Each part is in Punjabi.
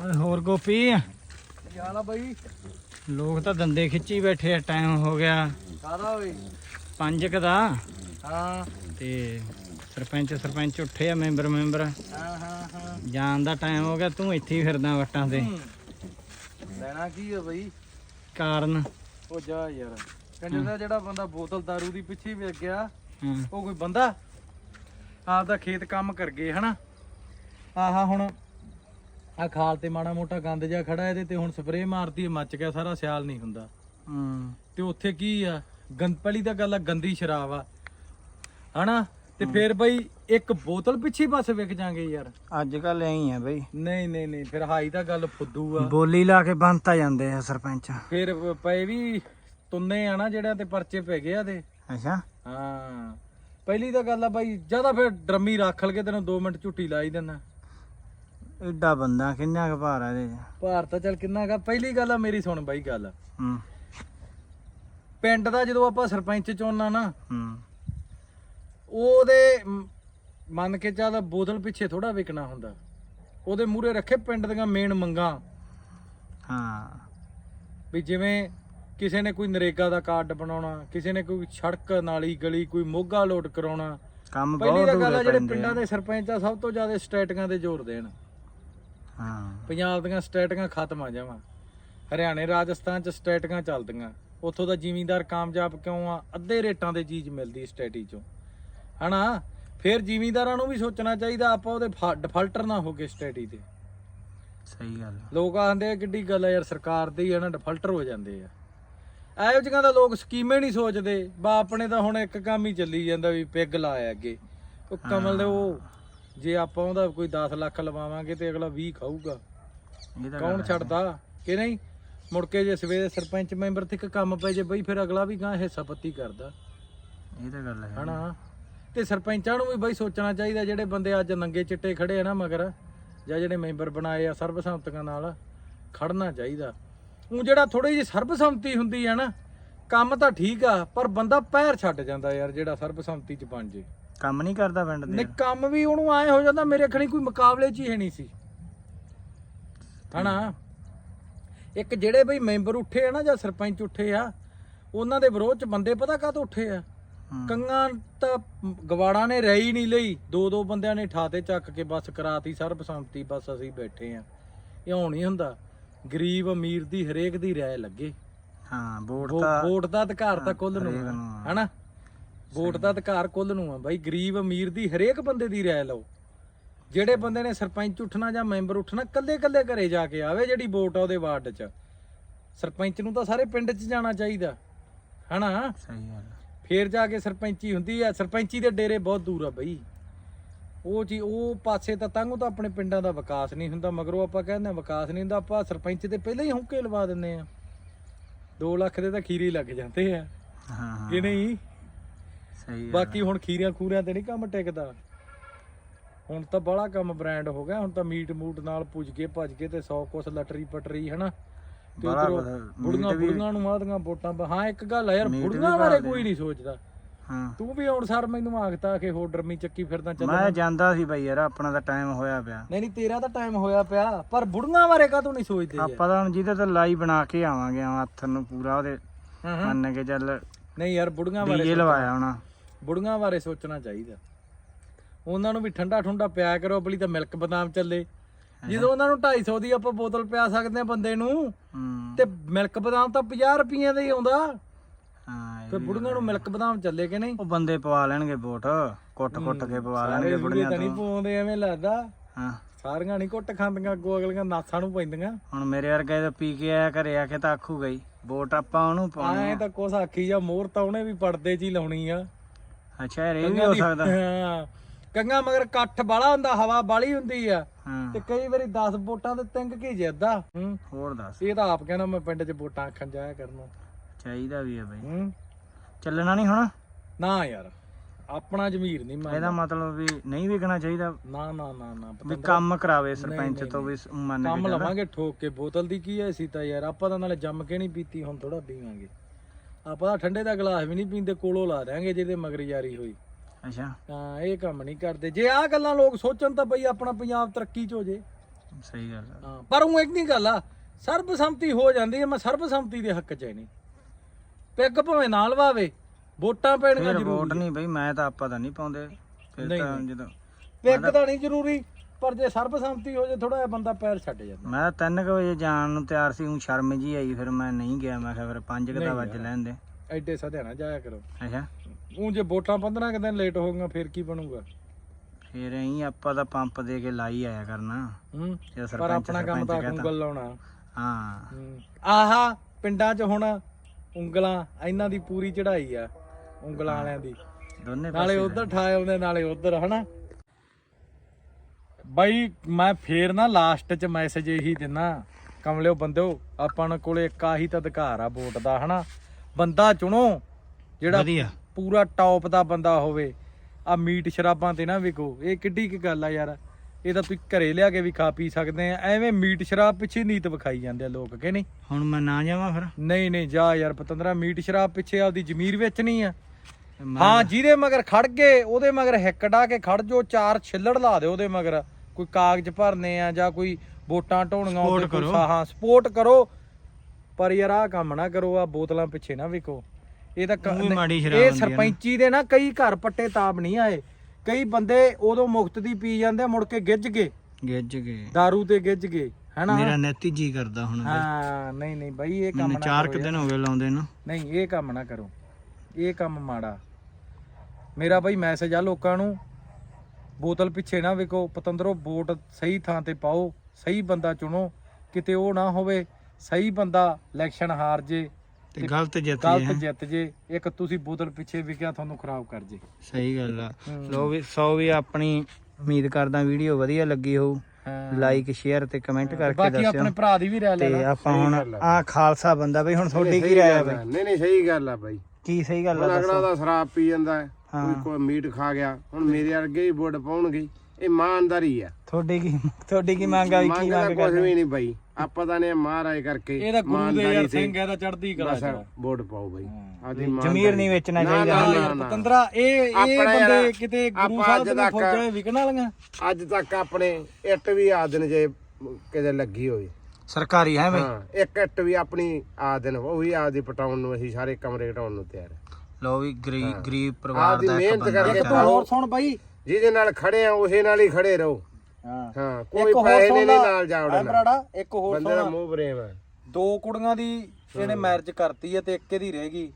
ਓਏ ਹੋਰ ਗੋਪੀ। ਆ ਬਾਈ? ਲੋਕ ਤਾਂ ਦੰਦੇ ਖਿੱਚੀ ਬੈਠੇ ਆ ਟਾਈਮ ਹੋ ਗਿਆ। ਕਾਦਾ ਓਏ? ਪੰਜ ਕੁ ਦਾ। ਹਾਂ। ਤੇ ਸਰਪੰਚ ਸਰਪੰਚ ਉੱਠੇ ਆ ਮੈਂਬਰ ਮੈਂਬਰ। ਹਾਂ ਹਾਂ ਹਾਂ। ਜਾਣ ਦਾ ਟਾਈਮ ਹੋ ਗਿਆ ਤੂੰ ਇੱਥੇ ਹੀ ਫਿਰਦਾ ਵਟਾਂ ਤੇ। ਲੈਣਾ ਕੀ ਆ ਬਾਈ? ਕਾਰਨ? ਉਹ ਜਾ ਯਾਰ। ਕੰਜਰ ਦਾ ਜਿਹੜਾ ਬੰਦਾ ਬੋਤਲ दारू ਦੀ ਪਿੱਛੇ ਵੇਚ ਗਿਆ ਉਹ ਕੋਈ ਬੰਦਾ? ਆਪਦਾ ਖੇਤ ਕੰਮ ਕਰ ਗਏ ਹਨਾ? ਆਹਾ ਹੁਣ ਆ ਖਾਲ ਤੇ ਮਾੜਾ ਮੋਟਾ ਗੰਦ ਜਿਹਾ ਖੜਾ ਇਹਦੇ ਤੇ ਹੁਣ ਸਪਰੇਅ ਮਾਰਤੀ ਮੱਚ ਗਿਆ ਸਾਰਾ ਸਿਆਲ ਨਹੀਂ ਹੁੰਦਾ। ਹੂੰ। ਤੇ ਉੱਥੇ ਕੀ ਆ? ਗੰਦ ਪਹਿਲੀ ਤਾਂ ਗੱਲ ਆ ਗੰਦੀ ਸ਼ਰਾਬ ਆ। ਹਨਾ? ਤੇ ਫਿਰ ਬਈ ਇੱਕ ਬੋਤਲ ਪਿੱਛੇ ਬਸ ਵਿਕ ਜਾਗੇ ਯਾਰ। ਅੱਜ ਕੱਲ ਐਂ ਹੀ ਆ ਬਈ। ਨਹੀਂ ਨਹੀਂ ਨਹੀਂ ਫਿਰ ਹਾਈ ਤਾਂ ਗੱਲ ਫੁੱਦੂ ਆ। ਬੋਲੀ ਲਾ ਕੇ ਬੰਨਤਾ ਜਾਂਦੇ ਆ ਸਰਪੰਚ। ਫਿਰ ਪਏ ਵੀ ਤੁੰਨੇ ਆ ਨਾ ਜਿਹੜਿਆਂ ਤੇ ਪਰਚੇ ਪੈ ਗਏ ਆ ਤੇ। ਅੱਛਾ। ਹਾਂ। ਪਹਿਲੀ ਤਾਂ ਗੱਲ ਆ ਬਾਈ ਜ਼ਿਆਦਾ ਫਿਰ ਡਰਮੀ ਰੱਖ ਲਗੇ ਤੈਨੂੰ 2 ਮਿੰਟ ਝੁੱਟੀ ਲਾ ਹੀ ਦਿੰਦਾ। ਐਡਾ ਬੰਦਾ ਕਿੰਨਾ ਕੁ ਭਾਰ ਆ ਇਹਦੇ 'ਚ? ਭਾਰ ਤਾਂ ਚੱਲ ਕਿੰਨਾ ਗਾ ਪਹਿਲੀ ਗੱਲ ਆ ਮੇਰੀ ਸੁਣ ਬਾਈ ਗੱਲ। ਹੂੰ। ਪਿੰਡ ਦਾ ਜਦੋਂ ਆਪਾਂ ਸਰਪੰਚ ਚੁਣਨਾ ਨਾ ਹੂੰ। ਉਹਦੇ ਮ, ਮੰਨ ਕੇ ਚੱਲ ਬੋਤਲ ਪਿੱਛੇ ਥੋੜਾ ਵਿਕਣਾ ਹੁੰਦਾ। ਉਹਦੇ ਮੂਹਰੇ ਰੱਖੇ ਪਿੰਡ ਦੀਆਂ ਮੇਨ ਮੰਗਾਂ। ਹਾਂ। ਵੀ ਜਿਵੇਂ ਕਿਸੇ ਨੇ ਕੋਈ ਨਰੇਗਾ ਦਾ ਕਾਰਡ ਬਣਾਉਣਾ ਕਿਸੇ ਨੇ ਕੋਈ ਸੜਕ ਨਾਲੀ ਗਲੀ ਕੋਈ ਮੋਗਾ ਲੋਡ ਕਰਾਉਣਾ। ਕੰਮ ਪਹਿਲੀ ਬਹੁਤ ਤਾਂ ਗੱਲ ਆ ਦੂਰੇ ਜਿਹੜੇ ਪਿੰਡਾਂ ਦੇ। ਸਰਪੰਚ ਆ ਸਭ ਤੋਂ ਜ਼ਿਆਦਾ ਸਟੇਟਾਂ ਤੇ ਜ਼ੋਰ ਦੇਣ। ਹਾਂ। ਪੰਜਾਬ ਦੀਆਂ ਸਟੇਟਾਂ ਖਤਮ ਆ ਜਾਵਾਂ। ਹਰਿਆਣੇ ਰਾਜਸਥਾਨ ਚ ਸਟੇਟਾਂ ਚੱਲਦੀਆਂ। ਉੱਥੋਂ ਦਾ ਜ਼ਿਮੀਂਦਾਰ ਕਾਮਯਾਬ ਕਿਉਂ ਆ? ਅੱਧੇ ਰੇਟਾਂ ਦੇ ਚੀਜ਼ ਮਿਲਦੀ ਸਟੇਟੀ ਚੋਂ। ਹਨਾ? ਫਿਰ ਜ਼ਿਮੀਂਦਾਰਾਂ ਨੂੰ ਵੀ ਸੋਚਣਾ ਚਾਹੀਦਾ ਆਪਾਂ ਉਹਦੇ ਡਿਫਾਲਟਰ ਨਾ ਹੋ ਕੇ ਸਟੇਟੀ ਤੇ। ਸਹੀ ਗੱਲ। ਲੋਕ ਆਂਦੇ ਆ ਕਿੱਡੀ ਗੱਲ ਆ ਯਾਰ ਸਰਕਾਰ ਦੇ ਹੀ ਆ ਨਾ ਡਿਫਾਲਟਰ ਹੋ ਜਾਂਦੇ ਆ। ਇਹੋ ਜਿਹੀਆਂ ਦਾ ਲੋਕ ਸਕੀਮੇ ਨਹੀਂ ਸੋਚਦੇ। ਬਾ ਆਪਣੇ ਤਾਂ ਹੁਣ ਇੱਕ ਕੰਮ ਹੀ ਚੱਲੀ ਜਾਂਦਾ ਵੀ ਪਿੱਗ ਲਾਇਆ ਅੱਗੇ। ਉਹ ਕਮਲ ਦੇ ਉਹ ਜੇ ਆਪਾਂ ਉਹਦਾ ਕੋਈ 10 ਲੱਖ ਲਵਾਵਾਂਗੇ ਤੇ ਅਗਲਾ 20 ਖਾਊਗਾ। ਇਹ ਤਾਂ ਕੌਣ ਹੈ। ਛੱਡਦਾ? ਕਿ ਨਹੀਂ? ਮੁੜ ਕੇ ਜੇ ਸਵੇਰੇ ਸਰਪੰਚ ਮੈਂਬਰ ਤੇ ਇੱਕ ਕੰਮ ਪੈ ਜੇ ਬਈ ਫਿਰ ਅਗਲਾ ਵੀ ਗਾਂ ਹਿੱਸਾ ਪੱਤੀ ਕਰਦਾ। ਇਹ ਤਾਂ ਗੱਲ ਹੈ। ਹਨਾ? ਤੇ ਸਰਪੰਚਾਂ ਨੂੰ ਵੀ ਬਈ ਸੋਚਣਾ ਚਾਹੀਦਾ ਜਿਹੜੇ ਬੰਦੇ ਅੱਜ ਨੰਗੇ ਚਿੱਟੇ ਖੜੇ ਆ ਨਾ ਮਗਰ ਜਾਂ ਜਿਹੜੇ ਮੈਂਬਰ ਬਣਾਏ ਆ ਸਰਬਸੰਮਤੀਆਂ ਨਾਲ ਖੜਨਾ ਚਾਹੀਦਾ। ਉਹ ਜਿਹੜਾ ਥੋੜੀ ਜਿਹੀ ਸਰਬਸੰਮਤੀ ਹੁੰਦੀ ਆ ਨਾ ਕੰਮ ਤਾਂ ਠੀਕ ਆ ਪਰ ਬੰਦਾ ਪੈਰ ਛੱਡ ਜਾਂਦਾ ਯਾਰ ਜਿਹੜਾ ਸਰਬਸੰਮਤੀ ਚ ਬਣ ਜੇ। ਕੰਮ ਨਹੀਂ ਕਰਦਾ ਪਿੰਡ ਨੇ ਦੇ ਕੰਮ ਵੀ ਉਹਨੂੰ ਆਏ ਹੋ ਜਾਂਦਾ ਮੇਰੇ ਖਣੀ ਕੋਈ ਮੁਕਾਬਲੇ 'ਚ ਹੀ ਹੈ ਨਹੀਂ ਸੀ। ਹਨਾ? ਇੱਕ ਜਿਹੜੇ ਬਈ ਮੈਂਬਰ ਉੱਠੇ ਆ ਨਾ ਜਾਂ ਸਰਪੰਚ ਉੱਠੇ ਆ ਉਹਨਾਂ ਦੇ ਵਿਰੋਧ 'ਚ ਬੰਦੇ ਪਤਾ ਕਾਹਤੋਂ ਉੱਠੇ ਆ। ਕੰਗਾਂ ਤਾਂ ਗਵਾੜਾਂ ਨੇ ਰਹੀ ਨਹੀਂ ਲਈ। ਦੋ ਦੋ ਬੰਦਿਆਂ ਨੇ ਠਾਤੇ ਚੱਕ ਕੇ ਬਸ ਕਰਾਤੀ ਸਰਬਸੰਮਤੀ ਬਸ ਅਸੀਂ ਬੈਠੇ ਆ। ਇਹ ਹੁਣ ਹੀ ਹੁੰਦਾ। ਗਰੀਬ ਅਮੀਰ ਦੀ ਹਰੇਕ ਦੀ ਰਾਏ ਲੱਗੇ। ਹਾਂ ਵੋਟ ਤਾਂ ਵੋਟ ਦਾ ਅਧਿਕਾਰ ਤਾਂ ਕੁੱਲ ਨੂੰ ਨੂੰ। ਹਨਾ? ਵੋਟ ਦਾ ਅਧਿਕਾਰ ਕੁੱਲ ਨੂੰ ਆ ਬਾਈ। ਗਰੀਬ ਅਮੀਰ ਦੀ ਹਰੇਕ ਬੰਦੇ ਦੀ ਰਾਏ ਲਓ। ਜਿਹੜੇ ਬੰਦੇ ਨੇ ਸਰਪੰਚ ਉੱਠਣਾ ਜਾਂ ਮੈਂਬਰ ਉੱਠਣਾ ਕੱਲੇ ਕੱਲੇ ਘਰੇ ਜਾ ਕੇ ਆਵੇ ਜਿਹੜੀ ਵੋਟ ਆ ਉਹਦੇ ਵਾਰਡ 'ਚ। ਸਰਪੰਚ ਨੂੰ ਤਾਂ ਸਾਰੇ ਪਿੰਡ 'ਚ ਜਾਣਾ ਚਾਹੀਦਾ। ਹਨਾ? ਸਹੀ ਗੱਲ। ਫੇਰ ਜਾ ਕੇ ਸਰਪੰਚੀ ਹੁੰਦੀ ਆ। ਸਰਪੰਚੀ ਦੇ ਡੇਰੇ ਬਹੁਤ ਦੂਰ ਆ ਬਈ। ਉਹ ਜੀ ਉਹ ਪਾਸੇ ਤਾਂ ਤੰਗ ਤਾਂ ਆਪਣੇ ਪਿੰਡਾਂ ਦਾ ਵਿਕਾਸ ਨਹੀਂ ਹੁੰਦਾ ਮਗਰੋਂ ਆਪਾਂ ਕਹਿੰਦੇ ਆ ਵਿਕਾਸ ਨਹੀਂ ਹੁੰਦਾ ਆਪਾਂ ਸਰਪੰਚ ਤੇ ਪਹਿਲਾਂ ਹੀ ਹੁੱਕੇ ਲਵਾ ਦਿੰਦੇ ਆ 2 ਲੱਖ ਦੇ ਤਾਂ ਖੀਰੇ ਲੱਗ ਜਾਂਦੇ ਆ। ਹਾਂ। ਕਿ ਨਹੀਂ? ਸਹੀ ਬਾਕੀ ਹੁਣ ਖੀਰਿਆਂ ਖੂਰਿਆਂ ਤੇ ਨਹੀਂ ਕੰਮ ਟਿਕਦਾ। ਹੁਣ ਤਾਂ ਬੜਾ ਕੰਮ ਬ੍ਰਾਂਡ ਹੋ ਗਿਆ ਹੁਣ ਤਾਂ ਮੀਟ ਮੂਟ ਨਾਲ ਪੁੱਜ ਕੇ ਭੱਜ ਕੇ ਤੇ 100 ਕੁਛ ਲਟਰੀ ਪਟਰੀ ਹਨਾ? ਤੇ ਬੜਾ ਉਧਰੋਂ ਬੁੜੀਆਂ ਬੁੜੀਆਂ ਨੂੰ ਆਦੀਆਂ ਵੋਟਾਂ ਹਾਂ ਇੱਕ ਗੱਲ ਆ ਯਾਰ ਬੁੜੀਆਂ ਬਾਰੇ ਕੋਈ। ਨਹੀਂ ਸੋਚਦਾ। ਹਾਂ। ਤੂੰ ਵੀ ਹੁਣ ਸਰ ਮੈਨੂੰ ਆਖਤਾ ਕਿ ਹੋਰ ਡਰਮੀ ਚੱਕੀ ਫਿਰਦਾ ਚੱਲ ਮੈਂ ਜਾਂਦਾ ਸੀ ਬਈ ਯਾਰ ਆਪਣਾ ਤਾਂ ਟਾਈਮ ਹੋਇਆ ਪਿਆ। ਨਹੀਂ ਨਹੀਂ ਤੇਰਾ ਤਾਂ ਟਾਈਮ ਹੋਇਆ ਪਿਆ ਪਰ ਬੁੜੀਆਂ ਬਾਰੇ ਕਾਹਤੋਂ ਨਹੀਂ ਸੋਚਦੇ? ਆਪਾਂ ਤਾਂ ਜਿਹਦੇ ਤੇ ਲਾਈ ਬਣਾ ਕੇ ਆਵਾਂਗੇ ਹੱਥ ਨੂੰ ਪੂਰਾ ਉਹਦੇ ਹਾਂ, ਹਾਂ। ਮੰਨ ਕੇ ਚੱਲ ਨਹੀਂ ਯਾਰ ਬੁੜੀਆਂ ਬਾਰੇ ਡੀਜੇ ਲਵਾਇਆ ਹੋਣਾ। ਬੁੜੀਆਂ ਬਾਰੇ ਸੋਚਣਾ ਚਾਹੀਦਾ। ਉਹਨਾਂ ਨੂੰ ਵੀ ਠੰਡਾ ਠੰਡਾ ਪਿਆ ਕਰੋ ਅਬਲੀ ਤਾਂ ਮਿਲਕ ਬਦਾਮ ਚੱਲੇ। ਜਦੋਂ ਉਹਨਾਂ ਨੂੰ 250 ਦੀ ਆਪਾਂ ਬੋਤਲ ਪਿਆ ਸਕਦੇ ਆ ਬੰਦੇ ਨੂੰ ਤੇ ਮਿਲਕ ਬਦਾਮ ਤਾਂ 50 ਰੁਪਈਆਂ ਦਾ ਹੀ ਆਉਂਦਾ। ਹਾਂ ਤੇ ਬੁੜੀਆਂ ਨੂੰ ਮਿਲਕ ਬਦਾਮ ਚੱਲੇ ਕਿ ਨਹੀਂ? ਉਹ ਬੰਦੇ ਪਵਾ ਲੈਣਗੇ ਵੋਟ ਕੁੱਟ ਕੁੱਟ ਕੇ ਪਵਾ ਲੈਣਗੇ ਬੁੜੀਆਂ ਤਾਂ ਨਹੀਂ ਤੋਂ। ਪਾਉਂਦੇ ਐਵੇਂ ਲੱਗਦਾ। ਹਾਂ। ਸਾਰੀਆਂ ਨਹੀਂ ਘੁੱਟ ਖਾਂਦੀਆਂ ਅੱਗੋਂ ਅਗਲੀਆਂ ਨਾਸਾਂ ਨੂੰ ਪੈਂਦੀਆਂ। ਹੁਣ ਮੇਰੇ ਵਰਗਾ ਇਹਦਾ ਪੀ ਕੇ ਆਇਆ ਘਰੇ ਆ ਕੇ ਤਾਂ ਆਖੂਗਾ ਹੀ ਵੋਟ ਆਪਾਂ ਉਹਨੂੰ ਪਾਉਣੀ ਐ ਤਾਂ ਕੁਛ ਆਖੀ ਜਾਂ ਮੋਹਰ ਤਾਂ ਉਹਨੇ ਵੀ ਪਰਦੇ 'ਚ ਹੀ ਲਾਉਣੀ ਆ। ਅੱਛਾ ਇਹ ਵੀ ਹੋ ਸਕਦਾ। ਹਾਂ। ਕੰਗਾ ਮਗਰ ਇਕੱਠ ਬਾਲਾ ਹੁੰਦਾ ਹਵਾ ਬਾਲੀ ਹੁੰਦੀ ਆ। ਤੇ ਕਈ ਵਾਰੀ 10 ਵੋਟਾਂ ਤੇ ਤਿੰਗ ਕੇ ਜਿੱਦਾ ਹੋਰ ਦੱਸ। ਇਹ ਤਾਂ ਆਪ ਕਹਿੰਦਾ ਮੈਂ ਪਿੰਡ 'ਚ ਵੋਟਾਂ ਆਖਣ ਜਾਇਆ ਕਰਨਾ। ਚਾਹੀਦਾ ਵੀ ਹੈ ਬਈ। ਚੱਲਣਾ ਨਹੀਂ ਹੁਣ? ਨਾ ਯਾਰ ਆਪਣਾ ਜ਼ਮੀਰ ਨਹੀਂ ਇਹਦਾ ਮੰਨਦਾ ਮਤਲਬ ਵੀ ਨਹੀਂ ਵਿਕਣਾ ਚਾਹੀਦਾ? ਨਾ ਨਾ ਨਾ ਨਾ ਵੀ ਕੰਮ ਕਰਾਵੇ ਸਰਪੰਚ ਤੋਂ ਵੀ ਮੰਨ ਕੰਮ ਕੇ ਲਵਾਂਗੇ ਠੋਕ ਕੇ ਬੋਤਲ ਦੀ ਕੀ ਐ ਸੀ ਤਾਂ ਯਾਰ ਆਪਾਂ ਤਾਂ ਨਾਲੇ ਜੰਮ ਕੇ ਨਹੀਂ ਪੀਤੀ ਹੁਣ ਥੋੜਾ ਪੀਵਾਂਗੇ। ਆਪਾਂ ਤਾਂ ਠੰਡੇ ਦਾ ਗਲਾਸ ਵੀ ਨਹੀਂ ਪੀਂਦੇ ਕੋਲੋਂ ਲਾ ਦਿਆਂਗੇ ਜਿਹਦੇ ਮਗਰ ਯਾਰੀ ਹੋਈ। ਅੱਛਾ। ਹਾਂ ਇਹ ਕੰਮ ਨਹੀਂ ਕਰਦੇ। ਜੇ ਆਹ ਗੱਲਾਂ ਲੋਕ ਸੋਚਣ ਤਾਂ ਬਈ ਆਪਣਾ ਪੰਜਾਬ ਤਰੱਕੀ 'ਚ ਹੋ ਜੇ। ਸਹੀ ਗੱਲ ਆ। ਹਾਂ ਪਰ ਉਹ ਇੱਕ ਨਹੀਂ ਗੱਲ ਆ ਸਰਬਸੰਮਤੀ ਹੋ ਜਾਂਦੀ ਹੈ ਮੈਂ ਸਰਬਸੰਮਤੀ ਦੇ ਹੱਕ 'ਚ ਨਹੀਂ। ਪੈਗ ਭਾਵੇਂ ਨਾਲ ਵਾਵੇ ਵੋਟਾਂ ਪੈਣੀਆਂ ਫਿਰ ਵੋਟ ਜ਼ਰੂਰੀ ਨਹੀਂ ਬਈ ਮੈਂ ਤਾਂ ਆਪਾਂ ਤਾਂ ਨਹੀਂ ਪਾਉਂਦੇ। ਫਿਰ ਤਾਂ। ਜਦੋਂ ਪੈਗ ਤਾਂ ਨਹੀਂ ਜ਼ਰੂਰੀ ਪਰ ਜੇ ਸਰਬਸੰਮਤੀ ਹੋ ਜੇ ਥੋੜਾ ਜਿਹਾ ਬੰਦਾ ਪੈਰ ਛੱਡ ਜਾਂਦਾ। ਮੈਂ 3 ਵਜੇ ਜਾਣ ਨੂੰ ਤਿਆਰ ਸੀ ਹੁਣ ਸ਼ਰਮ ਜੀ ਆਈ ਫਿਰ ਮੈਂ ਨਹੀਂ ਗਿਆ ਮੈਂ ਕਿਹਾ ਫਿਰ 5 ਨਹੀਂ ਦਾ ਵੱਜ ਯਾਰ। ਲੈਣ ਦੇ। ਐਡੇ ਸਧਿਆਣਾ ਜਾਇਆ ਕਰੋ। ਅੱਛਾ। ਉਹ ਜੇ ਵੋਟਾਂ 15 ਕੁ ਦਿਨ ਲੇਟ ਹੋਊਗਾ ਫਿਰ ਕੀ ਬਣੂਗਾ? ਫਿਰ ਐਂ ਆਪਾਂ ਤਾਂ ਪੰਪ ਦੇ ਕੇ ਲਾਈ ਆਇਆ ਕਰਨਾ। ਹੂੰ ਜੇ ਪਰ ਸਰਪੰਚ ਆਪਣਾ ਕੰਮ ਸਰਪੰਚ ਤਾਂ ਕਹਤਾ। ਉਂਗਲ ਲਾਉਣਾ। ਹਾਂ। ਹੂੰ। ਆਹਾ ਪਿੰਡਾਂ 'ਚ ਹੁਣ ਉਂਗਲਾਂ ਇਹਨਾਂ ਦੀ ਪੂਰੀ ਚੜਾਈ ਆ ਉਂਗਲਾਂ ਵਾਲਿਆਂ ਦੀ। ਦੋਨੇ ਨਾਲੇ ਪਾਸੇ ਉਧਰ ਠਾਏ ਆਉਂਦੇ ਨਾਲੇ ਉਧਰ ਹਨਾ? ਬਾਈ ਮੈਂ ਫੇਰ ਨਾ ਲਾਸਟ 'ਚ ਮੈਸੇਜ ਇਹੀ ਦਿੰਨਾ। ਕਮਲਿਓ ਬੰਦਿਓ ਆਪਾਂ ਨੂੰ ਕੋਲੇ ਇੱਕ ਆਹੀ ਤਾਂ ਅਧਿਕਾਰ ਆ ਵੋਟ ਦਾ ਹਨਾ? ਬੰਦਾ ਚੁਣੋ ਜਿਹੜਾ ਪੂਰਾ ਟੌਪ ਦਾ ਬੰਦਾ ਹੋਵੇ। ਆ ਮੀਟ ਸ਼ਰਾਬਾਂ ਤੇ ਨਾ ਵਿਕੋ। ਇਹ ਕਿੱਡੀ ਕੀ ਗੱਲ ਆ ਯਾਰ। ਇਹ ਤਾਂ ਤੁਸੀਂ ਘਰੇ ਲਿਆ ਕੇ ਵੀ ਖਾ ਪੀ ਸਕਦੇ ਆ। ਐਵੇਂ ਮੀਟ ਸ਼ਰਾਬ ਪਿੱਛੇ ਨੀਤ ਵਿਖਾਈ ਜਾਂਦੇ ਆ ਲੋਕ ਕਿ ਨਹੀਂ? ਹੁਣ ਮੈਂ ਨਾ ਜਾਵਾਂ ਫਿਰ? ਨਹੀਂ ਨਹੀਂ ਜਾ ਯਾਰ ਪਤੰਦਰਾ। ਮੀਟ ਸ਼ਰਾਬ ਪਿੱਛੇ ਆਪਦੀ ਜ਼ਮੀਰ ਵੇਚਣੀ ਆ। ਹਾਂ ਜਿਹਦੇ ਮਗਰ ਖੜ ਗਏ ਉਹਦੇ ਮਗਰ ਹਿੱਕ ਡਾ ਕੇ ਖੜ ਜੋ ਚਾਰ ਛਿੱਲੜ ਲਾ ਦੇ ਉਹਦੇ ਮਗਰ। ਕੋਈ ਕਾਗਜ਼ ਭਰਨੇ ਆ ਜਾਂ ਕੋਈ ਵੋਟਾਂ ਢੋਣੀਆਂ ਉਹਦੇ ਕੋਈ। ਹਾਂ ਸਪੋਰਟ ਕਰੋ। ਪਰ ਯਾਰ ਆਹ ਕੰਮ ਨਾ ਕਰੋ ਆ ਬੋਤਲਾਂ ਪਿੱਛੇ ਨਾ ਵਿਕੋ। ਇਹ ਤਾਂ ਇਹ ਆ। ਸਰਪੰਚੀ ਦੇ ਨਾ ਕਈ ਘਰ ਪੱਟੇ ਤਾਬ ਨਹੀਂ ਆਏ। ਕਈ ਬੰਦੇ ਉਦੋਂ ਮੁਫਤ ਦੀ ਪੀ ਜਾਂਦੇ ਆ, ਮੁੜ ਕੇ ਗਿੱਜ ਗਏ। ਗਿੱਜ ਗਏ। दारू ਤੇ ਗਿੱਜ ਗਏ ਹੈਨਾ? ਮੇਰਾ ਨੈਤੀ ਜੀ ਕਰਦਾ ਹੁਣ। ਹਾਂ ਨਹੀਂ ਨਹੀਂ ਬਾਈ ਇਹ ਕੰਮ ਨਾ ਚਾਰ ਕੁ। ਦਿਨ ਹੋ ਗਏ ਲਾਉਂਦੇ ਨੂੰ। ਨਹੀਂ ਇਹ ਕੰਮ ਨਾ ਕਰੋ। ਇਹ ਕੰਮ ਮਾੜਾ। ਮੇਰਾ ਬਈ ਮੈਸੇਜ ਆ ਲੋਕਾਂ ਨੂੰ ਬੋਤਲ ਪਿੱਛੇ ਨਾ ਵਿਕੋ ਪਤੰਦਰੋ ਵੋਟ ਸਹੀ ਥਾਂ ਤੇ ਪਾਓ ਸਹੀ ਬੰਦਾ ਚੁਣੋ ਕਿਤੇ ਉਹ ਨਾ ਹੋਵੇ ਸਹੀ ਬੰਦਾ ਇਲੈਕਸ਼ਨ ਹਾਰ ਜੇ ਤੇ ਗਲਤ ਜਿੱਤ ਗਲਤ ਗਏ ਜਿੱਤ ਜੇ ਇੱਕ ਤੁਸੀਂ ਬੋਤਲ ਪਿੱਛੇ ਵਿਕਿਆ ਤੁਹਾਨੂੰ ਖਰਾਬ ਕਰ ਜੇ। ਸਹੀ ਗੱਲ ਆ। ਲੋ ਵੀ ਸੌ ਵੀ ਆਪਣੀ ਉਮੀਦ ਕਰਦਾ ਵੀਡੀਓ ਵਧੀਆ ਲੱਗੀ ਹੋਊ। ਹਾਂ। ਲਾਈਕ ਸ਼ੇਅਰ ਤੇ ਕਮੈਂਟ ਕਰਕੇ ਬਾਕੀ ਦੱਸਿਓ। ਆਪਣੇ ਭਰਾ ਦੀ ਵੀ ਰਹਿ ਤੇ ਲੈਣਾ ਆਪਾਂ ਹੁਣ ਆ। ਖਾਲਸਾ ਬੰਦਾ ਬਈ ਹੁਣ ਤੁਹਾਡੀ ਕੀ ਰਾਏ ਆ। ਬਈ? ਨਹੀਂ ਨਹੀਂ ਸਹੀ ਗੱਲ ਆ ਬਾਈ। ਕੀ ਸਹੀ ਗੱਲ ਹੁਣ ਆ ਅਗਲਾ ਦੱਸੋ। ਦਾ ਸ਼ਰਾਬ ਪੀ ਜਾਂਦਾ ਹੈ ਹਾਂ। ਕੋਈ ਕੋਈ ਮੀਟ ਖਾ ਗਿਆ ਹੁਣ ਮੇਰੇ ਵਰਗੇ ਹੀ ਵੋਟ ਪਾਉਣਗੇ ਇਹ ਇਮਾਨਦਾਰੀ ਆ। ਤੁਹਾਡੀ ਕੀ ਤੁਹਾਡੀ ਕੀ ਮੰਗ ਆ ਵੀ ਕੀ ਮੰਗ ਦਾ ਮੰਗ ਕੁਝ ਕਰਦੇ ਵੀ ਨਹੀਂ ਬਾਈ ਆਪਾਂ ਤਾਂ ਨੇ ਮਹਾਰਾਜ ਕਰਕੇ ਇਹ ਤਾਂ ਗੁਰੂ ਦੇ ਯਾਰ ਸਿੰਘ ਹੈ ਤਾਂ ਚੜਦੀ ਕਲਾ ਬਸ ਚ ਵੋਟ ਪਾਓ ਬਾਈ। ਆਦੀ ਜ਼ਮੀਰ ਨਹੀਂ ਵੇਚਣਾ ਚਾਹੀਦਾ। ਪਤੰਦਰਾ ਇਹ ਇਹ ਆਪਣਾ ਯਾਰ, ਬੰਦੇ ਕਿਤੇ ਗੁਰੂ ਆਪਾਂ ਸਾਹਿਬ ਅੱਜ ਦੇ ਤੱਕ- ਫੌਜਾਂ ਵਿਕਣ ਵਾਲੀਆਂ? ਅੱਜ ਤੱਕ ਆਪਣੇ ਇੱਟ ਵੀ ਆਦਨ ਜੇ ਕਿਤੇ ਲੱਗੀ ਹੋਵੇ। ਸਰਕਾਰੀ ਹੈ ਬਈ? ਹਾਂ ਇੱਕ ਇੱਟ ਵੀ ਆਪਣੀ ਆਦਨ ਉਹ ਵੀ ਆਪਦੀ ਪਟਾਉਣ ਨੂੰ ਅਸੀਂ ਸਾਰੇ ਕਮਰੇ ਘਟਾਉਣ ਨੂੰ ਤਿਆਰ ਹਾਂ। ਲੋ ਵੀ ਗਰੀਬ ਗਰੀਬ ਪਰਿਵਾਰ ਆਪਦੀ ਦਾ ਇੱਕ ਮਿਹਨਤ ਬੰਦਾ ਕਰਕੇ ਇੱਕ ਤੂੰ ਹੋਰ ਸੁਣ ਬਾਈ। ਜਿਹਦੇ ਨਾਲ ਖੜੇ ਆ ਉਸੇ ਨਾਲ ਹੀ ਖੜੇ ਰਹੋ। ਹਾਂ। ਹਾਂ ਕੋਈ ਇੱਕ ਹੋਰ ਪੈਸੇ ਨਹੀਂ ਨਾਲ ਜਾ ਐ ਉੜਨਾ ਬਰਾੜਾ ਇੱਕ ਹੋਰ ਬੰਦੇ ਦਾ ਸੁਣ। ਮੂੰਹ ਬਰੇਮ ਹੈ ਦੋ ਕੁੜੀਆਂ ਦੀ ਇਹਨੇ ਮੈਰਿਜ ਕਰਤੀ ਹੈ ਤੇ ਇੱਕ ਇਹਦੀ ਰਹਿ ਗਈ।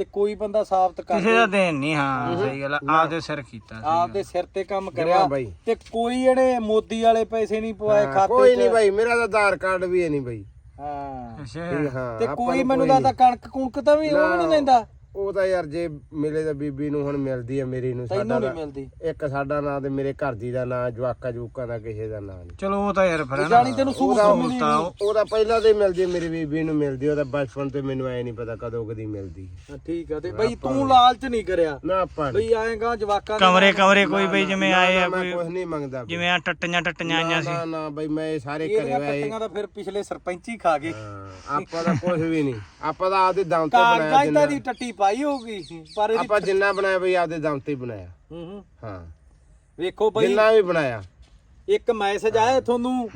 ਤੇ ਕੋਈ ਬੰਦਾ ਸਾਬਤ ਕਰ ਕਿਸੇ ਦਾ ਦੇਣ ਨਹੀਂ ਹਾਂ ਸਹੀ ਗੱਲ ਆ। ਆਪਦੇ ਸਿਰ ਕੀਤਾ ਆਪਦੇ ਸਿਰ ਤੇ ਕੰਮ ਕਰਿਆ ਬਾਈ। ਤੇ ਕੋਈ ਇਹਨੇ ਮੋਦੀ ਵਾਲੇ ਪੈਸੇ ਨਹੀਂ ਪਵਾਏ ਖਾਤੇ ਕੋਈ 'ਚ। ਨਹੀਂ ਭਾਈ ਮੇਰਾ ਤਾਂ ਆਧਾਰ ਕਾਰਡ ਵੀ ਹੈ ਨਹੀਂ ਭਾਈ ਹਾਂ। ਅੱਛਾ। ਤੇ ਕੋਈ ਮੈਨੂੰ ਕੋਈ ਦਾ ਕਣਕ ਕੁਣਕ ਤਾਂ ਵੀ ਉਹ ਵੀ ਨਹੀਂ ਨਾ। ਲੈਂਦਾ? ਉਹ ਤਾਂ ਯਾਰ ਜੇ ਮਿਲੇ ਤਾਂ ਬੀਬੀ ਨੂੰ ਹੁਣ ਮਿਲਦੀ ਹੈ ਮੇਰੀ ਨੂੰ ਸਾਡਾ ਤੈਨੂੰ ਨਹੀਂ ਤਾਂ- ਮਿਲਦੀ। ਇੱਕ ਸਾਡਾ ਨਾਂ ਤੇ ਮੇਰੇ ਘਰ ਦੀ ਦਾ ਨਾਂ ਜਵਾਕਾ ਜੂਕਾ ਦਾ ਕਿਸੇ ਦਾ ਨਾਂ ਨਹੀਂ। ਚਲੋ ਉਹ ਤਾਂ ਯਾਰ ਫਿਰ ਜਾਣੀ ਤੈਨੂੰ ਸੂਟ ਉਹਦਾ ਮਿਲੀ ਤਾਂ ਉਹ- ਉਹਦਾ ਪਹਿਲਾਂ ਤੇ ਮਿਲਦੀ ਮੇਰੀ ਬੀਬੀ ਨੂੰ ਮਿਲਦੀ ਉਹਦਾ ਬਚਪਨ ਤੇ ਮੈਨੂੰ ਐ ਨਹੀਂ ਪਤਾ ਕਦੋਂ ਕਦੀ ਮਿਲਦੀ ਹਾਂ, ਠੀਕ ਆ ਤੇ ਬਈ ਤੂੰ ਲਾਲਚ ਨਹੀਂ ਕਰਿਆ। ਨਾ ਆਪਾਂ ਨੀ। ਬਈ ਆਏਗਾ ਜਵਾਕਾਂ ਦੇ ਕਮਰੇ ਕਮਰੇ ਕੋਈ ਬਈ ਜਿਵੇਂ ਨਾ, ਆਏ ਨਾ, ਆ ਮੈਂ ਕੋਈ ਕੁਝ ਨਹੀਂ ਮੰਗਦਾ। ਜਿਵੇਂ ਆ ਟੱਟੀਆਂ ਟੱਟੀਆਂ ਆਈਆਂ ਸੀ। ਨਾ ਨਾ ਬਈ ਮੈਂ ਇਹ ਸਾਰੇ ਘਰੇ ਇਹਦੀਆਂ ਆਏ। ਕੱਟੀਆਂ ਤਾਂ ਫਿਰ ਪਿਛਲੇ ਸਰਪੰਚੀ ਖਾ ਗਏ। ਹਾਂ, ਆਪਾਂ ਤਾਂ ਕੁਝ ਵੀ ਨਹੀਂ। ਆਪਾਂ ਤਾਂ ਆਪਦੇ ਦਮ ਤੇ ਬਣਾਇਆ ਕਾਗਜ਼ਾਂ ਜਿੰਨਾ ਤਾਂ ਦੀ ਟੱਟੀ ਪਾਈ ਹੋਊਗੀ ਪਰ ਇਹਦੀ ਆਪਾਂ ਜਿੰਨਾ ਬਣਾਇਆ ਬਈ ਆਪਦੇ ਦਮ ਤੇ ਹੀ ਬਣਾਇਆ। ਹੂੰ ਹੂੰ। ਹਾਂ। ਵੇਖੋ ਬਈ। ਜਿੰਨਾ ਵੀ ਬਣਾਇਆ। ਇੱਕ ਮੈਸੇਜ ਆਇਆ ਤੁਹਾਨੂੰ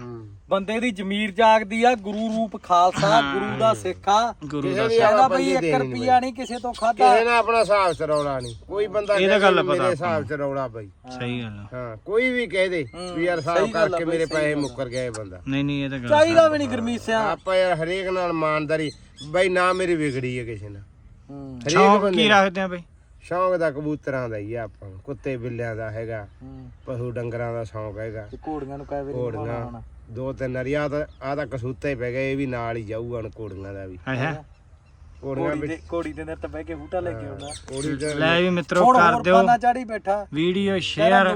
ਬੰਦੇ ਦੀ ਜ਼ਮੀਰ ਜਾਗਦੀ ਆ ਗੁਰੂ ਰੂਪ ਖਾਲਸਾ ਗੁਰੂ ਦਾ ਸਿੱਖ ਆ। ਗੁਰੂ ਦਾ ਕਹਿੰਦਾ ਬਈ ਬੰਦੀ 1 ਦੇਣੀ ਰੁਪਿਆ ਨਹੀਂ ਕਿਸੇ ਤੋਂ ਖਾਦਾ ਕਿਸੇ ਨੇ ਆਪਣਾ ਹਿਸਾਬ ਚਰੌਲਾ ਨਹੀਂ। ਕੋਈ ਬੰਦਾ ਇਹ ਗੱਲ ਵੀ ਪਤਾ। ਮੇਰੇ ਹਿਸਾਬ ਚਰੌਲਾ ਬਈ। ਸਹੀ ਗੱਲ ਆ। ਹਾਂ ਕੋਈ ਵੀ ਕਹਿ ਦੇ ਵੀ ਯਾਰ ਹਿਸਾਬ ਕਰਕੇ ਮੇਰੇ ਪੈਸੇ। ਮੁੱਕਰ ਗਏ ਬੰਦਾ। ਨਹੀਂ ਨਹੀਂ ਇਹ ਤਾਂ ਗੱਲ ਚਾਹੀਦਾ ਵੀ ਨਹੀਂ ਗਰਮੀਸਿਆ ਆਪਾਂ ਯਾਰ ਹਰੇਕ ਨਾਲ ਇਮਾਨਦਾਰੀ ਬਈ ਨਾ ਮੇਰੀ ਵਿਗੜੀ ਹੈ ਕਿਸੇ ਨਾਲ। ਹੂੰ। ਹਰੇਕ ਸ਼ੌਂਕ ਬੰਦੇ ਕੀ ਰੱਖਦੇ ਆ ਬਈ? ਸ਼ੌਂਕ ਦਾ ਕਬੂਤਰਾਂ ਦਾ ਹੀ ਆ ਆਪਾਂ ਨੂੰ ਕੁੱਤੇ ਬਿੱਲਿਆਂ ਦਾ ਹੈਗਾ ਹੂੰ। ਪਸ਼ੂ ਡੰਗਰਾਂ ਦਾ ਸ਼ੌਂਕ ਹੈਗਾ। ਤੇ ਘੋੜੀਆਂ ਨੂੰ ਕਾਇ ਵੇਰੀ ਘੋੜੀਆਂ ਦੋ ਤਿੰਨ ਅਰੀਆ ਤਾਂ ਆ ਤਾਂ ਕਸੂਤਾ ਹੀ ਪੈ ਗਿਆ ਇਹ ਵੀ ਨਾਲ ਹੀ ਜਾਊਗਾ ਹੁਣ ਘੋੜੀਆਂ ਦਾ ਵੀ। ਅੱਛਾ ਘੋੜੀਆਂ ਘੋੜੀ ਵਿੱਚ ਦੇ ਘੋੜੀ ਦੇ ਨੇਤ ਬਹਿ ਕੇ ਹੂਟਾ ਲੈ ਕੇ ਆਉਣਾ। ਘੋੜੀ ਦਾ ਲੈ ਵੀ ਮਿੱਤਰੋ ਹੁਣ ਕਰ ਹੋਰ ਦਿਓ। ਪਾਣਾ ਚਾੜੀ ਬੈਠਾ। Video share.